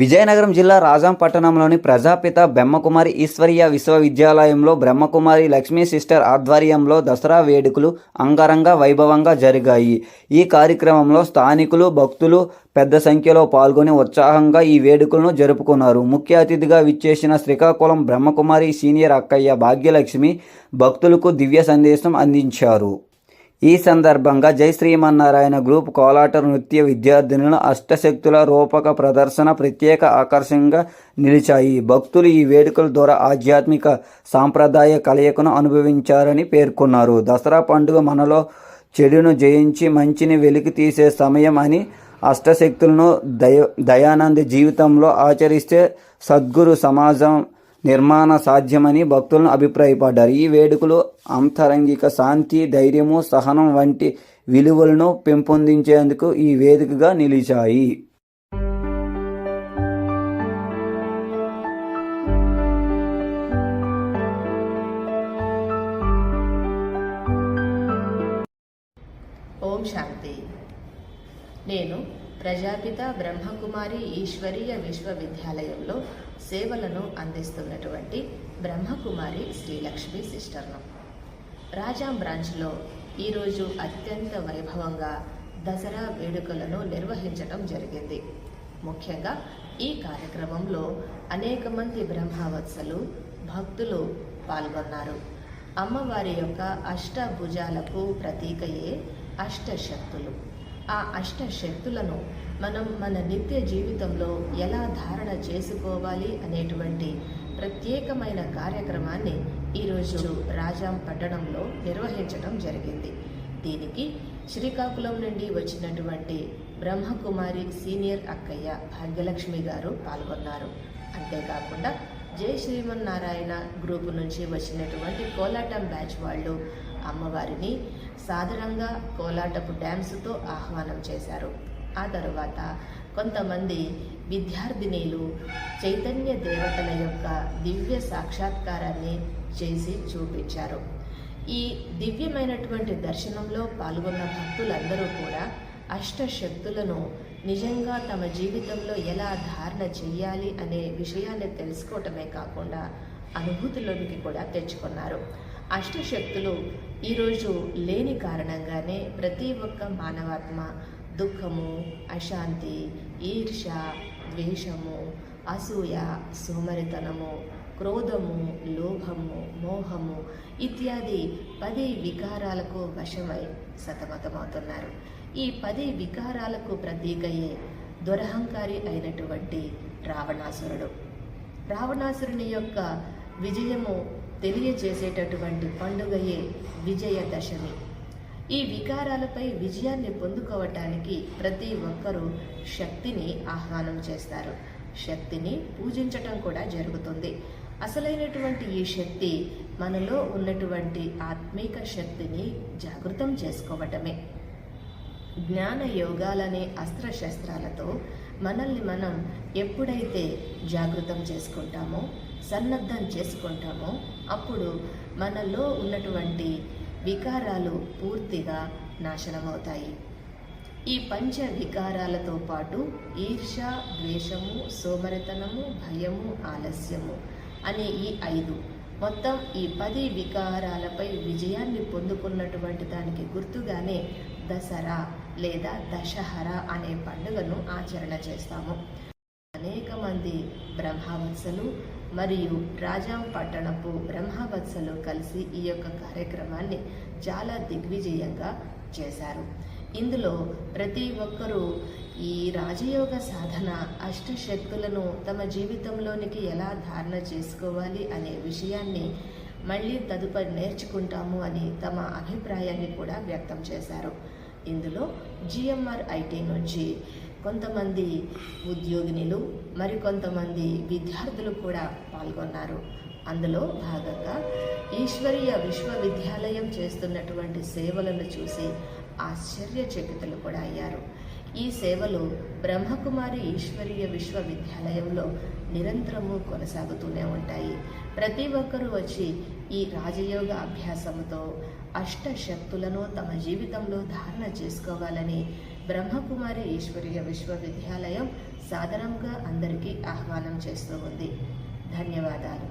విజయనగరం జిల్లా రాజాం పట్టణంలోని ప్రజాపిత బ్రహ్మకుమారి ఈశ్వరీయ విశ్వవిద్యాలయంలో బ్రహ్మకుమారి లక్ష్మీ సిస్టర్ ఆధ్వర్యంలో దసరా వేడుకలు అంగరంగ వైభవంగా జరిగాయి. ఈ కార్యక్రమంలో స్థానికులు భక్తులు పెద్ద సంఖ్యలో పాల్గొని ఉత్సాహంగా ఈ వేడుకలను జరుపుకున్నారు. ముఖ్య అతిథిగా విచ్చేసిన శ్రీకాకుళం బ్రహ్మకుమారి సీనియర్ అక్కయ్య భాగ్యలక్ష్మి భక్తులకు దివ్య సందేశం అందించారు. ఈ సందర్భంగా జై శ్రీమన్నారాయణ గ్రూప్ కోలాట నృత్య విద్యార్థినుల అష్టశక్తుల రూపక ప్రదర్శన ప్రత్యేక ఆకర్షణగా నిలిచాయి. భక్తులు ఈ వేడుకల ద్వారా ఆధ్యాత్మిక సాంప్రదాయ కలయికను అనుభవించారని పేర్కొన్నారు. దసరా పండుగ మనలో చెడును జయించి మంచిని వెలికి తీసే సమయం అని అష్టశక్తులను దయ దయానంద జీవితంలో ఆచరిస్తే సద్గురు సమాజం నిర్మాణ సాధ్యమని భక్తులను అభిప్రాయపడ్డారు. ఈ వేడుకలు అంతరంగిక శాంతి ధైర్యము సహనం వంటి విలువలను పెంపొందించేందుకు ఈ వేదికగా నిలిచాయి. ఓం శాంతి. నేను ప్రజాపిత బ్రహ్మకుమారి ఈశ్వరీయ విశ్వవిద్యాలయంలో సేవలను అందిస్తున్నటువంటి బ్రహ్మకుమారి శ్రీలక్ష్మి సిస్టర్ను. రాజాం బ్రాంచ్లో ఈరోజు అత్యంత వైభవంగా దసరా వేడుకలను నిర్వహించటం జరిగింది. ముఖ్యంగా ఈ కార్యక్రమంలో అనేక మంది బ్రహ్మవత్సలు భక్తులు పాల్గొన్నారు. అమ్మవారి యొక్క అష్టభుజాలకు ప్రతీకయే అష్టశక్తులు. ఆ అష్ట శక్తులను మనం మన నిత్య జీవితంలో ఎలా ధారణ చేసుకోవాలి అనేటువంటి ప్రత్యేకమైన కార్యక్రమాన్ని ఈరోజు రాజాం పట్టణంలో నిర్వహించడం జరిగింది. దీనికి శ్రీకాకుళం నుండి వచ్చినటువంటి బ్రహ్మకుమారి సీనియర్ అక్కయ్య భాగ్యలక్ష్మి గారు పాల్గొన్నారు. అంతేకాకుండా జై శ్రీమన్నారాయణ గ్రూపు నుంచి వచ్చినటువంటి కోలాటం బ్యాచ్ వాళ్ళు అమ్మవారిని సాధారణంగా కోలాటపు డ్యాన్స్తో ఆహ్వానం చేశారు. ఆ తర్వాత కొంతమంది విద్యార్థినీలు చైతన్య దేవతల యొక్క దివ్య సాక్షాత్కారాన్ని చేసి చూపించారు. ఈ దివ్యమైనటువంటి దర్శనంలో పాల్గొన్న భక్తులందరూ కూడా అష్టశక్తులను నిజంగా తమ జీవితంలో ఎలా ధారణ చేయాలి అనే విషయాన్ని తెలుసుకోవటమే కాకుండా అనుభూతిలోనికి కూడా తెచ్చుకున్నారు. అష్టశక్తులు ఈరోజు లేని కారణంగానే ప్రతి ఒక్క మానవాత్మ దుఃఖము అశాంతి ఈర్ష ద్వేషము అసూయ సోమరితనము క్రోధము లోభము మోహము ఇత్యాది పది వికారాలకు వశమై సతమతమవుతున్నారు. ఈ పది వికారాలకు ప్రతీకయ్యే దురహంకారి అయినటువంటి రావణాసురుడు. రావణాసురుని యొక్క విజయము తెలియజేసేటటువంటి పండుగయే విజయదశమి. ఈ వికారాలపై విజయాన్ని పొందుకోవటానికి ప్రతి ఒక్కరూ శక్తిని ఆహ్వానం చేస్తారు. శక్తిని పూజించటం కూడా జరుగుతుంది. అసలైనటువంటి ఈ శక్తి మనలో ఉన్నటువంటి ఆత్మీక శక్తిని జాగృతం చేసుకోవటమే. జ్ఞాన యోగాలనే అస్త్రశస్త్రాలతో మనల్ని మనం ఎప్పుడైతే జాగృతం చేసుకుంటామో సన్నద్ధం చేసుకుంటామో అప్పుడు మనలో ఉన్నటువంటి వికారాలు పూర్తిగా నాశనమవుతాయి. ఈ పంచ వికారాలతో పాటు ఈర్ష ద్వేషము సోమరితనము భయము ఆలస్యము అనే ఈ ఐదు. మొత్తం ఈ పది వికారాలపై విజయాన్ని పొందుకున్నటువంటి దానికి గుర్తుగానే దసరా లేదా దశహర అనే పండుగను ఆచరణ చేస్తాము. అనేక మంది బ్రహ్మవత్సలు మరియు రాజాం పట్టణపు బ్రహ్మవత్సలు కలిసి ఈ యొక్క కార్యక్రమాన్ని చాలా దిగ్విజయంగా చేశారు. ఇందులో ప్రతి ఒక్కరూ ఈ రాజయోగ సాధన అష్టశక్తులను తమ జీవితంలోనికి ఎలా ధారణ చేసుకోవాలి అనే విషయాన్ని మళ్ళీ తదుపరి నేర్చుకుంటాము అని తమ అభిప్రాయాన్ని కూడా వ్యక్తం చేశారు. ఇందులో జిఎంఆర్ ఐటీ నుంచి కొంతమంది ఉద్యోగినిలు మరికొంతమంది విద్యార్థులు కూడా పాల్గొన్నారు. అందులో భాగంగా ఈశ్వరీయ విశ్వవిద్యాలయం చేస్తున్నటువంటి సేవలను చూసి ఆశ్చర్యచకితులు కూడా అయ్యారు. ఈ సేవలు బ్రహ్మకుమారి ఈశ్వరీయ విశ్వవిద్యాలయంలో నిరంతరము కొనసాగుతూనే ఉంటాయి. ప్రతి ఒక్కరూ వచ్చి ఈ రాజయోగ అభ్యాసముతో అష్టశక్తులను తమ జీవితంలో ధారణ చేసుకోవాలని బ్రహ్మకుమారి ఈశ్వరీయ విశ్వవిద్యాలయం సాధారణంగా అందరికీ ఆహ్వానం చేస్తూ ఉంది. ధన్యవాదాలు.